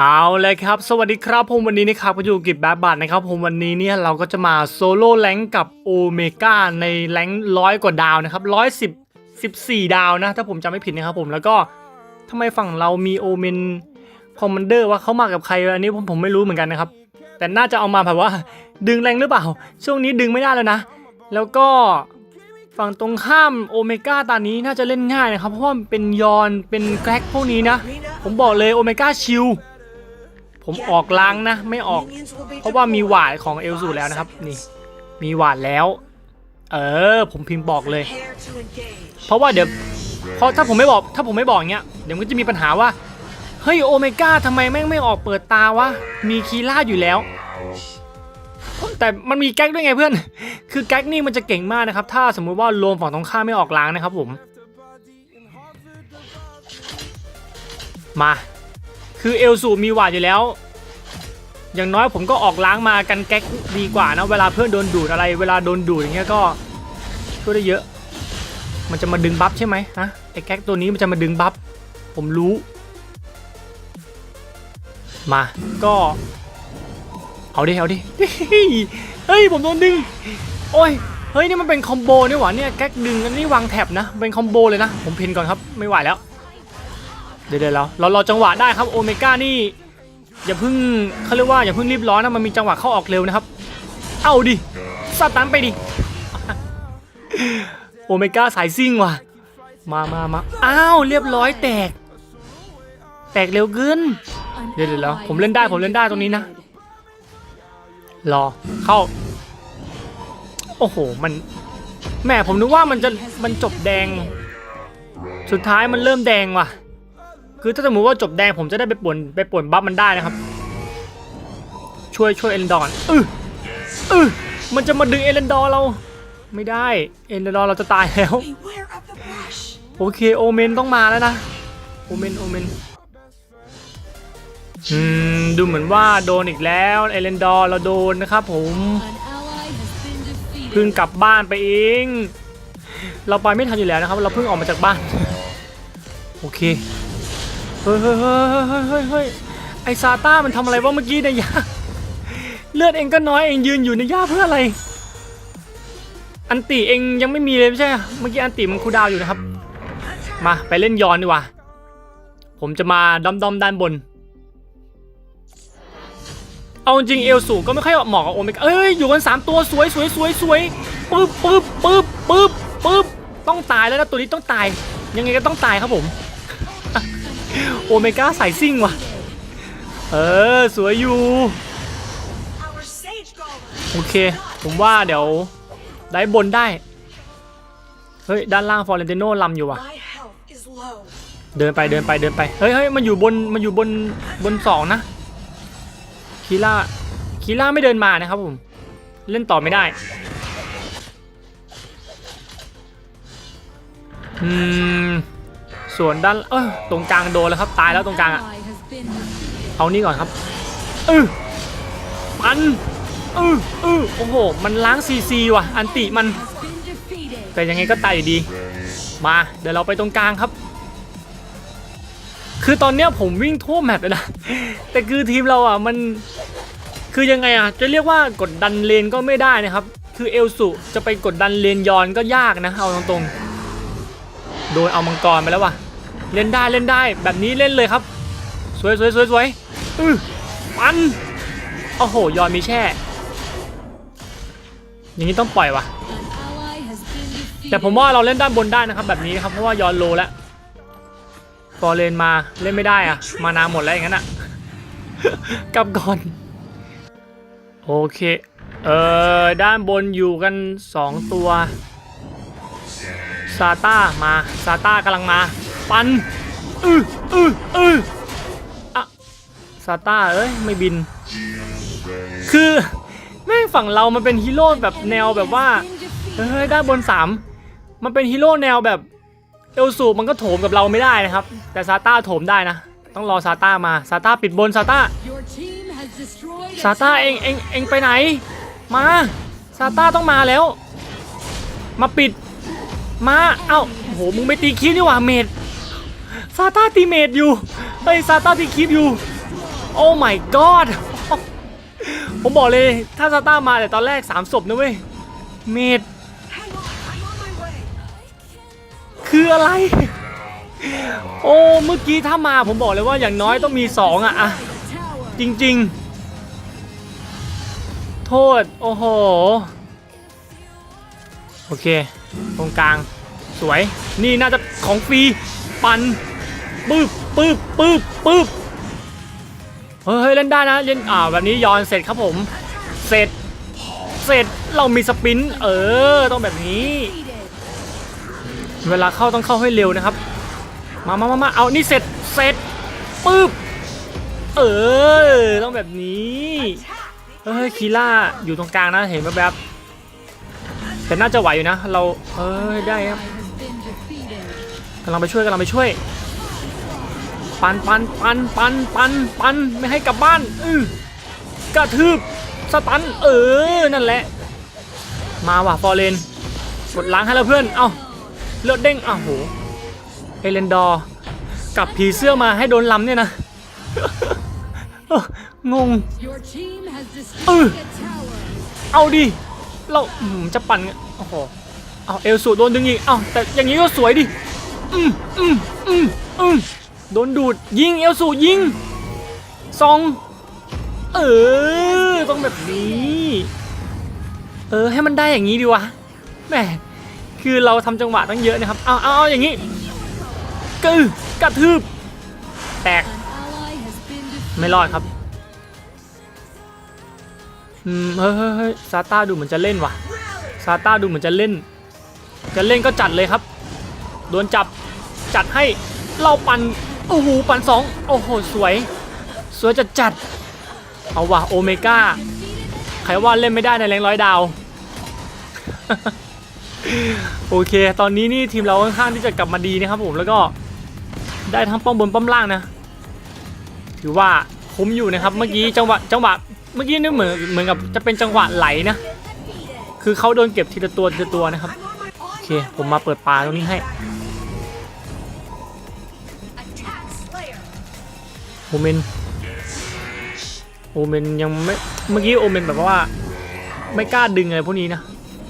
เอาเลยครับสวัสดีครับผมวันนี้นะครับก็อยู่กับแบบบัตนะครับผมวันนี้เนี่ยเราก็จะมาโซโล่แรงกับโอเมก้าในแรงร้อยกว่าดาวนะครับร้อยสิบสิบสี่ดาวนะ ถ้าผมจำไม่ผิดนะครับผมแล้วก็ทำไมฝั่งเรามีโอเมนคอมมานเดอร์ว่าเขามากับใครอันนี้ผมผมไม่รู้เหมือนกันนะครับ แต่น่าจะเอามาแบบว่า ดึงแรงหรือเปล่า ช่วงนี้ดึงไม่ได้แล้วนะ แล้วก็ฝั่งตรงข้ามโอเมก้าตอนนี้น่าจะเล่นง่ายนะครับเพราะว่าเป็นยอนเป็นแกร็กพวกนี้นะ ผมบอกเลยโอเมก้าชิล ผมออกล้างนะ ไม่ออก เพราะว่ามีหวาดของเอลสูแล้วนะครับ นี่ มีหวาดแล้ว เออ ผมพิมพ์บอกเลย เพราะว่าเดี๋ยวเพราะถ้าผมไม่บอก ถ้าผมไม่บอกอย่างเงี้ยเดี๋ยวมันก็จะมีปัญหาว่าเฮ้ยโอเมก้าทำไมแม่งไม่ออกเปิดตาวะมีคีล่าอยู่แล้ว แต่มันมีแก๊กด้วยไงเพื่อน คือแก๊กนี่มันจะเก่งมากนะครับ ถ้าสมมุติว่าโลมฝั่งตรงข้ามไม่ออกล้างนะครับผมมา คือเอลสูมีหวาดอยู่แล้ว อย่างน้อยผมก็ออกล้างมากันแก๊กดีกว่านะ เวลาเพื่อนโดนดูดอะไร เวลาโดนดูดอย่างเงี้ยก็ช่วยได้เยอะ มันจะมาดึงบัฟใช่ไหมฮะไอ้แก๊กตัวนี้มันจะมาดึงบัฟผมรู้ มาก็ เอาดิเอาดิเฮ้ยผมโดนดึง โอ้ยเฮ้ยนี่มันเป็นคอมโบนี่หว่าเนี่ยแก๊กดึงอันนี้วางแท็บนะเป็นคอมโบเลยนะ ผมเพนก่อนครับไม่ไหวแล้ว เดี๋ยวเดี๋ยวเราเรารอจังหวะได้ครับโอเมก้านี่อย่าเพิ่งเขาเรียกว่าอย่าเพิ่งรีบร้อนนะมันมีจังหวะเข้าออกเร็วนะครับ เอาดิสตันไปดิโอเมก้าสายซิ่งว่ะ มามามาอ้าวเรียบร้อยแตก แตกเร็วเกินเดี๋ยวเดี๋ยวแล้วผมเล่นได้ผมเล่นได้ตรงนี้นะ รอเข้า โอ้โหมันแหมผมนึกว่ามันจะมันจบแดง สุดท้ายมันเริ่มแดงว่ะ คือถ้าสมมติว่าจบแดงผมจะได้ไปป่วนไปป่วนบัฟมันได้นะครับ ช่วยช่วยเอเลนดอนอืออือมันจะมาดึงเอเลนดอร์เรา ไม่ได้เอเลนดอร์เราจะตายแล้ว Beware of the brush. โอเคโอเมนต้องมาแล้วนะโอเมนโอเมนอืมดูเหมือนว่าโดนอีกแล้วเอเลนดอร์เราโดนนะครับผม An ally has been defeated. เพิ่งกลับบ้านไปเอง เราไปไม่ทันอยู่แล้วนะครับ เราเพิ่งออกมาจากบ้าน โอเคเฮ้ย เฮ้ยเฮ้ยเฮ้ยเฮ้ยเฮ้ยไอซาต้ามันทำอะไรวะเมื่อกี้เนยยาเลือดเองก็น้อยเองยืนอยู่ในหญ้าเพื่ออะไร อันติเองยังไม่มีเลยไม่ใช่เมื่อกี้อันติมันคูดาวอยู่นะครับ มาไปเล่นย้อนดีกว่า ผมจะมาดอมดอมด้านบน เอาจริงเอลสูงก็ไม่ค่อยเหมาะกับโอเมก้าเอ้ยอยู่กันสามตัวสวยสวยสวยสวยปึ๊บปึ๊บปึ๊บปึ๊บปึ๊บต้องตายแล้วนะตัวนี้ต้องตาย ยังไงก็ต้องตายครับผม โอเมก้าสายซิ่งว่ะ เออ สวยอยู่ โอเค ผมว่าเดี๋ยว ได้บนได้ เฮ้ย ด้านล่างฟอร์เรนติโน่ลำอยู่ว่ะ เดินไปเดินไปเดินไป เฮ้ยเฮ้ยมันอยู่บน มันอยู่บนบนสองนะคีล่าคีล่าไม่เดินมานะครับผม เล่นต่อไม่ได้อืม ส่วนด้านเออตรงกลางโดนแล้วครับตายแล้วตรงกลางอะเอานี่ก่อนครับเออมันเออเออโอ้โห มันล้างซีซีว่ะ อันติมัน แต่ยังไงก็ตายอยู่ดี มาเดี๋ยวเราไปตรงกลางครับ คือตอนเนี้ยผมวิ่งทั่วแมปเลยนะแต่คือทีมเราอะมันคือยังไงอะจะเรียกว่ากดดันเลนก็ไม่ได้นะครับ คือเอลสุจะไปกดดันเลนยอนก็ยากนะเอาตรงๆโดนเอามังกรไปแล้วว่ะ เล่นได้เล่นได้แบบนี้เล่นเลยครับ สวยสวยสวยสวยอือปันโอ้โหยอนมีแช่ อย่างนี้ต้องปล่อยว่ะแต่ผมว่าเราเล่นด้านบนได้นะครับแบบนี้ครับเพราะว่ายอนโลแล้วฟอเรนมาเล่นไม่ได้อะมานาหมดแล้วอย่างนั้นอะกลับก่อน โอเค เออด้านบนอยู่กัน 2 ตัว ซาต้ามา ซาต้ากำลังมา ปันอืออืออืออะซาต้าเอ้ยไม่บิน คือแม่งฝั่งเรามันเป็นฮีโร่แบบแนวแบบว่าเฮ้ยด้านบนสามมันเป็นฮีโร่แนวแบบเอลสูมันก็โถมกับเราไม่ได้นะครับ แต่ซาต้าโถมได้นะ ต้องรอซาต้ามาซาต้าปิดบนซาต้าซาต้าเองเองเองไปไหน มาซาต้าต้องมาแล้ว มาปิดมาเอ้าโหมึงไปตีคีฟนี่หว่าเมด ซาต้าตีเมดอยู่เฮ้ยซาต้าตีคีฟอยู่ โอ้ my god ผมบอกเลยถ้าซาต้ามาแต่ตอนแรก3ศพนะเว้ย เมดคืออะไร โอ้เมื่อกี้ถ้ามาผมบอกเลยว่าอย่างน้อยต้องมี 2 อะอะจริง ๆ โทษ โอ้โห โอเค ตรงกลางสวย นี่น่าจะของฟรี ปันปึ๊บปึ๊บปึ๊บปึ๊บเฮ้ยเล่นได้นะเล่นอ่าแบบนี้ย้อนเสร็จครับผม เสร็จ เสร็จเรามีสปรินต์เออ ต้องแบบนี้ เวลาเข้าต้องเข้าให้เร็วนะครับ มามามามาเอานี่เสร็จเสร็จปึ๊บเออ ต้องแบบนี้เฮ้ยคีล่าอยู่ตรงกลางนะเห็นแบบๆแต่น่าจะไหวอยู่นะ เราเอ้ยได้ครับ กำลังไปช่วยกำลังไปช่วย ปันปันปันปันปันปันไม่ให้กลับบ้านอือกระทืบสตันเออนั่นแหละ มาว่ะฟอร์เรนกดล้างให้แล้วเพื่อนเอ้าเลือดเด้งอ้าวโหเอเลนดอร์กลับผีเสื้อมาให้โดนลำเนี่ยนะเอ้องง Your team has Ừ. destroyed a tower. เอาดิเราอืมจะปั่นไงโอ้โหเอาเอลสูโดนดึงอีกเอาแต่อย่างนี้ก็สวยดิ อืมอืมอืมอืมโดนดูดยิงเอลสูยิงซอง เออ ต้องแบบนี้ เออ ให้มันได้อย่างนี้ดีวะแหมคือเราทำจังหวะตั้งเยอะนะครับ เอาเอาเอาอย่างนี้กึกระทืบ แตก ไม่รอดครับ อืม เฮ้ยเฮ้ยเฮ้ยซาต้าดูเหมือนจะเล่นว่ะซาต้าดูเหมือนจะเล่น จะเล่นก็จัดเลยครับ โดนจับจัดให้เราปันโอ้โหปันสองโอ้โหสวย สวยจัดจัดเอาว่ะโอเมก้าใครว่าเล่นไม่ได้ในแรงร้อยดาว โอเค ตอนนี้นี่ทีมเราค่อนข้างที่จะกลับมาดีนะครับผมแล้วก็ได้ทั้งป้อมบนป้อมล่างนะ ถือว่าคุ้มอยู่นะครับ เมื่อกี้จังหวะจังหวะเมื่อกี้นี่เหมือนเหมือนกับจะเป็นจังหวะไหลนะ คือเขาโดนเก็บทีละตัวทีละตัวนะครับ เค ผมมาเปิดปลาตรงนี้ให้โอเมนโอเมนยังไม่เมื่อกี้โอเมนแบบว่า ไม่กล้าดึงอะไรพวกนี้นะ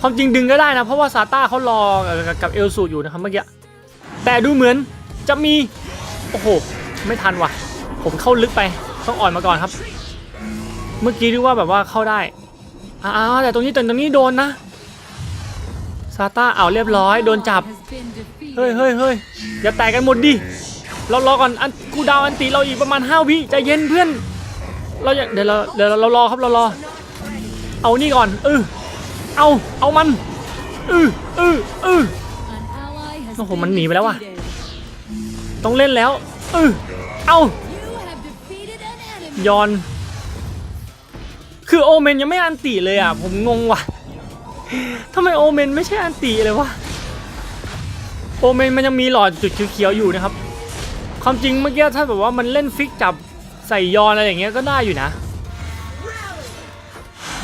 ความจริงดึงก็ได้นะ เพราะว่าซาต้าเขารอกับกับเอลสูอยู่นะครับเมื่อกี้แต่ดูเหมือนจะมี โอ้โห ไม่ทันว่ะ ผมเข้าลึกไป ต้องอ่อนมาก่อนครับ เมื่อกี้ดูว่าแบบว่าเข้าได้อ้าวแต่ตรงนี้แต่ตรงนี้โดนนะ ซาต้าเอาเรียบร้อยโดนจับ เฮ้ยเฮ้ยเฮ้ยอย่าแตกกันหมดดิ เรารอก่อนอันกูดาวอันตีเราอีกประมาณ 5 วิใจเย็นเพื่อน เราอย่าเดี๋ยวเราเดี๋ยวเรารอครับเรารอ เอานี่ก่อนเออเอาเอามันเออเออเออโอ้โหมันหนีไปแล้วว่ะ ต้องเล่นแล้วเออเอายอน คือโอเมนยังไม่อันตีเลยอะ ผมงงว่ะ ทำไมโอเมนไม่ใช่อันตีเลยวะ โอเมนมันยังมีหลอดจุดเขียวๆอยู่นะครับ ความจริงเมื่อกี้ถ้าแบบว่ามันเล่นฟิกจับใส่ยอนอะไรอย่างเงี้ยก็ได้อยู่นะ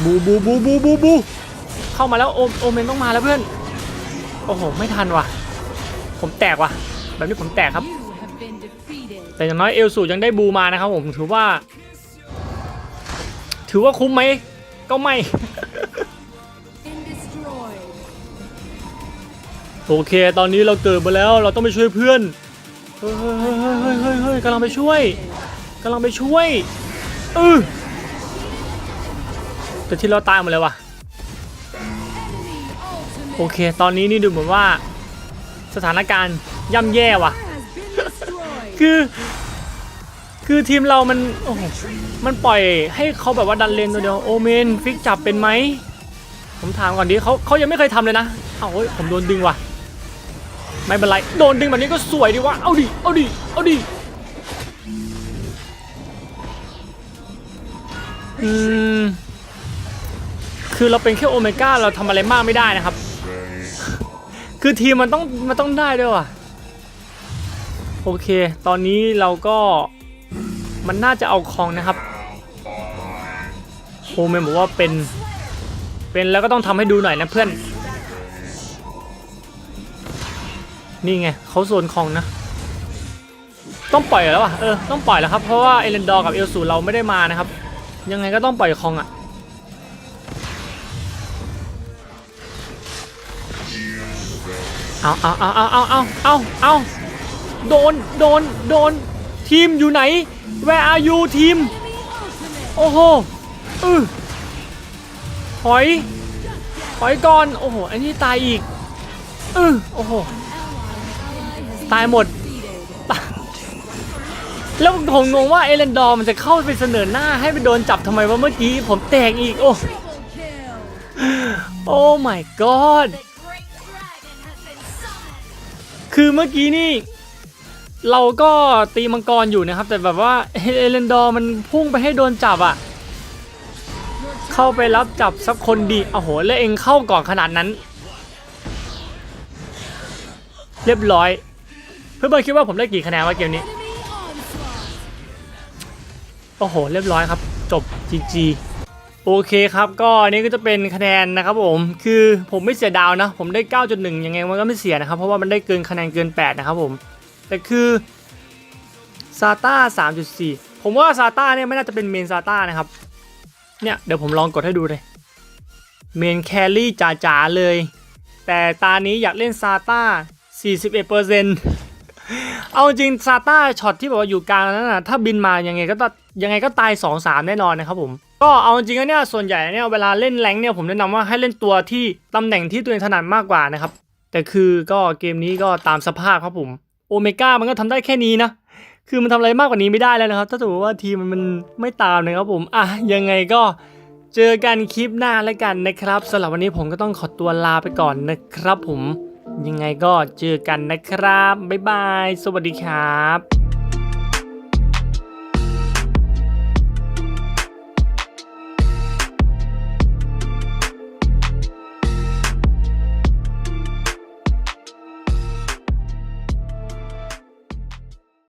บูบูบูบูบูบูเข้ามาแล้วโอโอเมนต้องมาแล้วเพื่อน โอ้โห ไม่ทันว่ะ ผมแตกว่ะ แบบนี้ผมแตกครับ You have been defeated. แต่อย่างน้อยเอลสูยังได้บูมานะครับผมถือว่า ถือว่าคุ้มไหมก็ไม่ โอเค ตอนนี้เราเกิดมาแล้วเราต้องไปช่วยเพื่อนเฮ้ยเฮ้ยเฮ้ยเฮ้ยเฮ้ยเฮ้ยกำลังไปช่วยกำลังไปช่วยเออแต่ที่เราตายหมดเลยว่ะ โอเค ตอนนี้นี่ดูเหมือนว่า สถานการณ์ย่ำแย่ว่ะ คือ คือทีมเรามันโอ้มันปล่อยให้เขาแบบว่าดันเลนตัวเดียวโอเมนฟิกจับเป็นไหมผมถามก่อนดิเขาเขายังไม่เคยทำเลยนะ เอาเฮ้ยผมโดนดึงว่ะ ไม่เป็นไร โดนดึงแบบนี้ก็สวยดีวะ เอาดิ เอาดิ เอาดิ อืม คือเราเป็นแค่โอเมก้าเราทำอะไรมากไม่ได้นะครับ คือทีมมันต้องมันต้องได้ด้วยว่ะ โอเค ตอนนี้เราก็มันน่าจะเอาคองนะครับโฮเมนบอกว่าเป็น เป็นแล้วก็ต้องทำให้ดูหน่อยนะเพื่อน นี่ไงเขาโซนคองนะ ต้องปล่อยแล้วอะเออต้องปล่อยแล้วครับเพราะว่าเอเลนดอร์กับเอลสูเราไม่ได้มานะครับ ยังไงก็ต้องปล่อยคองอะเอาเอาเอาเอาเอาเอาเอาเอาโดนโดนโดนทีมอยู่ไหน Where are you ทีม โอ้โหออถอยถอยก่อน โอ้โห อันนี้ตายอีกเออโอ้โห ตายหมด แล้วผมงงว่าเอเลนดอร์มันจะเข้าไปเสนอหน้าให้ไปโดนจับทำไมวะเมื่อกี้ผมแตกอีก โอ้ โอ้ my god คือเมื่อกี้นี่เราก็ตีมังกรอยู่นะครับ แต่แบบว่าเอเลนดอร์มันพุ่งไปให้โดนจับอะ่ะ เข้าไปรับจับสักคนดีโอ้โหแล้วเองเข้าก่อนขนาดนั้น เรียบร้อย พื่อนๆคิดว่าผมได้กี่คะแนนวะเกมนี้ โอ้โห เรียบร้อยครับ จบ GG โอเคครับ ก็อันนี้ก็จะเป็นคะแนนนะครับผม คือผมไม่เสียดาวนะ ผมได้ 9.1 ยังไงมันก็ไม่เสียนะครับ เพราะว่ามันได้เกินคะแนนเกิน 8 นะครับผม แต่คือซาต้า3.4 ผมว่าซาต้าเนี่ยไม่น่าจะเป็นเมนซาต้านะครับ เนี่ยเดี๋ยวผมลองกดให้ดูเลย เมนแครี่จ๋าๆเลย แต่ตานี้อยากเล่นซาต้า41%เอ เอาจริงซาต้าช็อตที่แบบว่าอยู่กลางนั้นนะถ้าบินมายังไงก็ตยังไงก็ตาย2 3แน่นอนนะครับผม ก็เอาจริงๆเนี่ยส่วนใหญ่เนี่ยเวลาเล่นแรงเนี่ยผมแนะนำว่าให้เล่นตัวที่ตำแหน่งที่ตัวเองถนัดมากกว่านะครับ แต่คือก็เกมนี้ก็ตามสภาพครับผมโอเมก้ามันก็ทำได้แค่นี้นะคือมันทำอะไรมากกว่านี้ไม่ได้แล้วนะครับ ถ้าสมมติว่าทีมมันมันไม่ตามนะครับผมอะยังไงก็เจอกันคลิปหน้าแล้วกันนะครับสำหรับวันนี้ผมก็ต้องขอตัวลาไปก่อนนะครับผม ยังไงก็เจอกันนะครับ บ๊ายบาย สวัสดีครับ